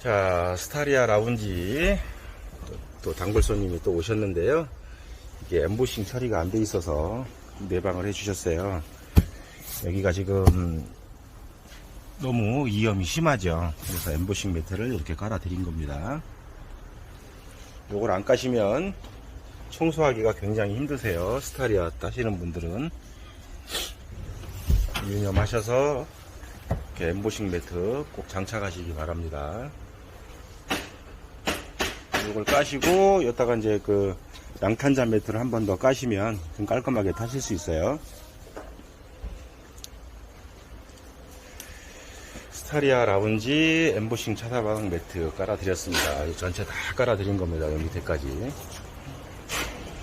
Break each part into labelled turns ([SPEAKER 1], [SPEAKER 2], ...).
[SPEAKER 1] 자, 스타리아 라운지 또, 또 단골 손님이 또 오셨는데요. 이게 엠보싱 처리가 안 돼 있어서 내방을 해주셨어요. 여기가 지금 너무 이염이 심하죠. 그래서 엠보싱 매트를 이렇게 깔아 드린 겁니다. 요걸 안 까시면 청소하기가 굉장히 힘드세요. 스타리아 따시는 분들은 유념하셔서 이렇게 엠보싱 매트 꼭 장착하시기 바랍니다. 이걸 까시고 여기다가 이제 그 양탄자 매트를 한 번 더 까시면 좀 깔끔하게 타실 수 있어요. 스타리아 라운지 엠보싱 차사방 매트 깔아드렸습니다. 이 전체 다 깔아드린 겁니다. 여기 밑에까지.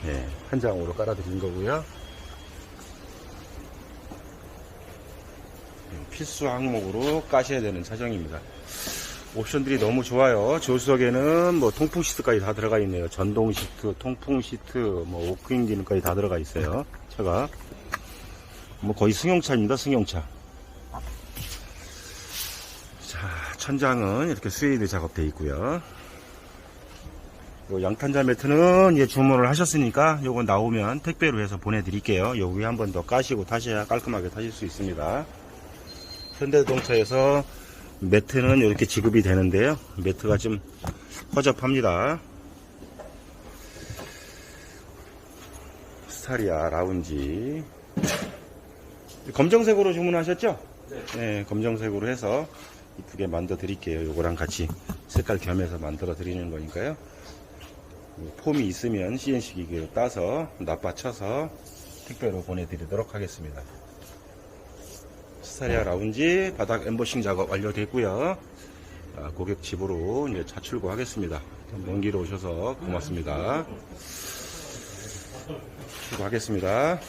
[SPEAKER 1] 네, 한 장으로 깔아드린 거고요. 필수 항목으로 까셔야 되는 차종입니다. 옵션들이 너무 좋아요. 조수석에는 뭐 통풍 시트까지 다 들어가 있네요. 전동 시트, 통풍 시트, 뭐 오크잉 기능까지 다 들어가 있어요. 차가 뭐 거의 승용차입니다. 승용차. 자, 천장은 이렇게 스웨이드 작업되어 있고요. 요 양탄자 매트는 이제 주문을 하셨으니까 요거 나오면 택배로 해서 보내드릴게요. 여기 한 번 더 까시고 타셔야 깔끔하게 타실 수 있습니다. 현대자동차에서 매트는 이렇게 지급이 되는데요. 매트가 좀 허접합니다. 스타리아 라운지. 검정색으로 주문하셨죠? 네. 검정색으로 해서 이쁘게 만들어 드릴게요. 요거랑 같이 색깔 겸해서 만들어 드리는 거니까요. 폼이 있으면 CNC 기계로 따서 납받쳐서 택배로 보내드리도록 하겠습니다. 스타리아 라운지 바닥 엠보싱 작업 완료됐고요. 아, 고객 집으로 이제 차 출고하겠습니다. 먼 길 오셔서 고맙습니다. 수고하겠습니다.